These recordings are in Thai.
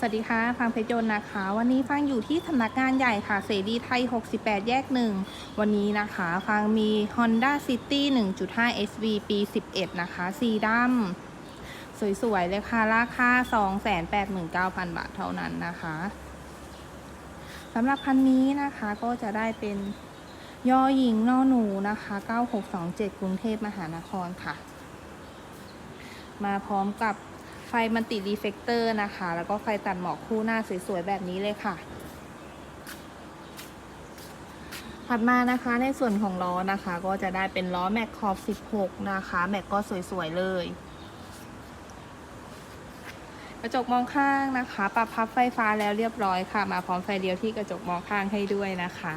สวัสดีค่ะฟังเพชรยนต์นะคะ วันนี้ฟังอยู่ที่สำนักงานใหญ่ค่ะ เสรีไทย 68 แยกหนึ่งวันนี้นะคะฟังมี Honda City 1.5 SV ปี 11 นะคะ สีดำสวย ๆ เลยค่ะ ราคา 289,000 บาทเท่านั้นนะคะสำหรับคันนี้นะคะก็จะได้เป็นยอหญิงนอหนูนะคะ 9627 กรุงเทพมหานครค่ะ มาพร้อมกับ ไฟมันติดรีเฟกเตอร์นะคะ แล้วก็ไฟตัดหมอกคู่หน้าสวยๆแบบนี้เลยค่ะ ถัดมานะคะในส่วนของล้อนะคะ ก็จะได้เป็นล้อแม็กขอบ16 นะคะ แม็กก็สวยๆเลย กระจกมองข้างนะคะ ปรับพับไฟฟ้าแล้วเรียบร้อยค่ะ มาพร้อมไฟเดียวที่กระจกมองข้างให้ด้วยนะคะ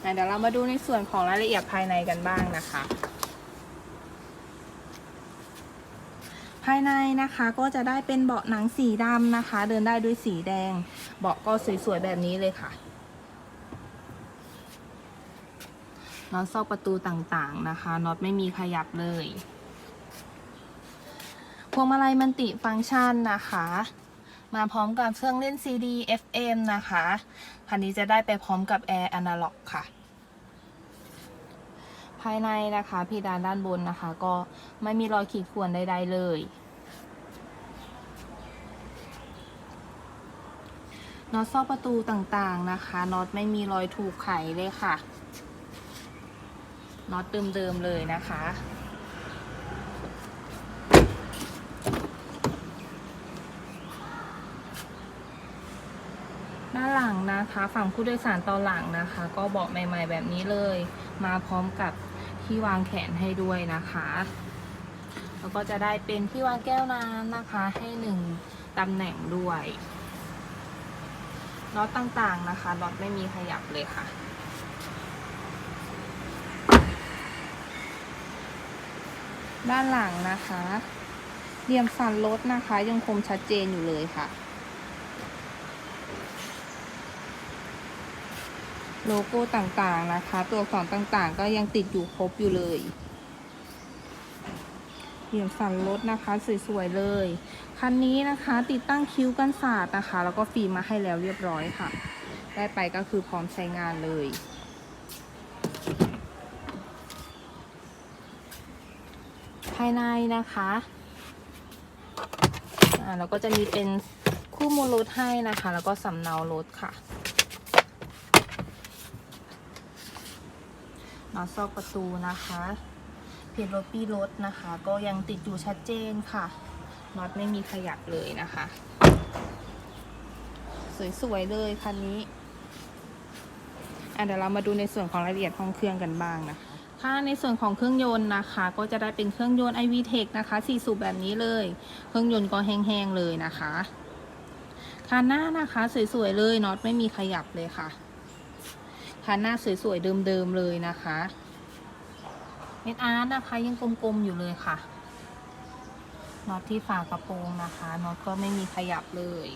เดี๋ยวเรามาดูในส่วนของรายละเอียดภายในกันบ้างนะคะ ภายในนะคะก็จะได้เป็นเบาะหนังสีดำนะคะ เดินได้ด้วยสีแดง เบาะก็สวยๆแบบนี้เลยค่ะน็อตซอกประตูต่างๆนะคะน็อตไม่มีขยับเลยพวงมาลัยมันติฟังก์ชันนะคะ มาพร้อมกับเครื่องเล่น CD FM นะคะ คันนี้จะได้ไปพร้อมกับแอร์อนาล็อกค่ะ ภายในนะคะเพดานด้านบนนะคะ ก็ไม่มีรอยขีดข่วนใด ๆ เลยน็อตซอกประตูต่างๆนะคะน็อตไม่มีรอยถูกไขเลยค่ะน็อตเดิมๆเลยนะคะ ด้านหลังนะคะ ฝั่งผู้โดยสารตอนหลังนะคะ ก็เบาะใหม่ ๆ แบบนี้เลย มาพร้อมกับ ที่วางแขนให้ด้วยนะคะ แล้วก็จะได้เป็นที่วางแก้วน้ำนะคะให้หนึ่งตำแหน่งด้วยน็อตต่างๆนะคะน็อตไม่มีขยับเลยค่ะด้านหลังนะคะ เหลี่ยมสันรถนะคะ ยังคมชัดเจนอยู่เลยค่ะ โลโก้ต่างๆนะคะ ตัวอักษรต่างๆ ก็ยังติดอยู่ครบอยู่เลยเหลี่ยมสันรถนะคะสวยๆเลย คันนี้นะคะติดตั้งคิ้วกันศาสตร์นะคะ แล้วก็ฟิล์มมาให้แล้วเรียบร้อยค่ะ ได้ไปก็คือพร้อมใช้งานเลยภายในนะคะอ่าแล้วก็จะมีเป็นคู่มูลรถให้นะคะ แล้วก็สำเนารถค่ะ น็อต ซอกประตูนะคะเพจรถปีรถนะคะ ก็ยังติดอยู่ชัดเจนค่ะน็อตไม่มีขยับเลยนะคะ สวย ๆ เลยคันนี้อะเดี๋ยวเรามาดูในส่วนของรายละเอียดห้องเครื่องกันบ้างนะคะถ้าในส่วนของเครื่องยนต์นะคะ ก็จะได้เป็นเครื่องยนต์ iVTEC นะคะ4สูบแบบนี้เลย เครื่องยนต์ก็แห้งๆเลยนะคะคันหน้านะคะ สวย ๆ เลยน็อตไม่มีขยับเลยค่ะ คันหน้าสวยๆเดิมๆเลยนะคะเม็ดอาร์ตนะคะยังกลมๆอยู่เลยค่ะน็อตที่ฝากระโปรงนะคะน็อตก็ไม่มีขยับเลย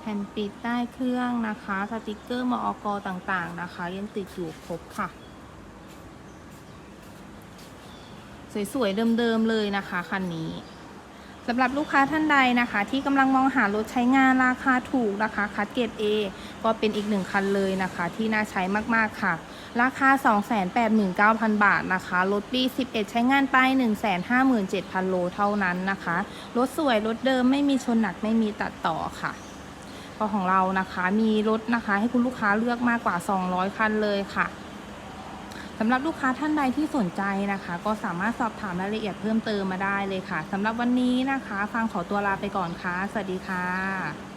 แผ่นปิดใต้เครื่องนะคะสติกเกอร์มอกต่างๆนะคะ ยังติดอยู่ครบค่ะ สวยๆเดิมๆเลยนะคะคันนี้ สำหรับลูกค้าท่านใดนะคะ ที่กำลังมองหารถใช้งานราคาถูกนะคะคัดเกรด A ก็เป็นอีกหนึ่งคันเลยนะคะ ที่น่าใช้มากๆค่ะ ราคา 289,000 บาทนะคะรถปี 11 ใช้งานไป 157,000 โลเท่านั้นนะคะรถสวยรถเดิมไม่มีชนหนักไม่มีตัดต่อค่ะก็ของเรานะคะมีรถนะคะ ให้คุณลูกค้าเลือกมากกว่า 200 คันเลยค่ะ สำหรับลูกค้าท่านใดที่สนใจนะคะ ก็สามารถสอบถามรายละเอียดเพิ่มเติมมาได้เลยค่ะสำหรับวันนี้นะคะ ฟังขอตัวลาไปก่อนค่ะ สวัสดีค่ะ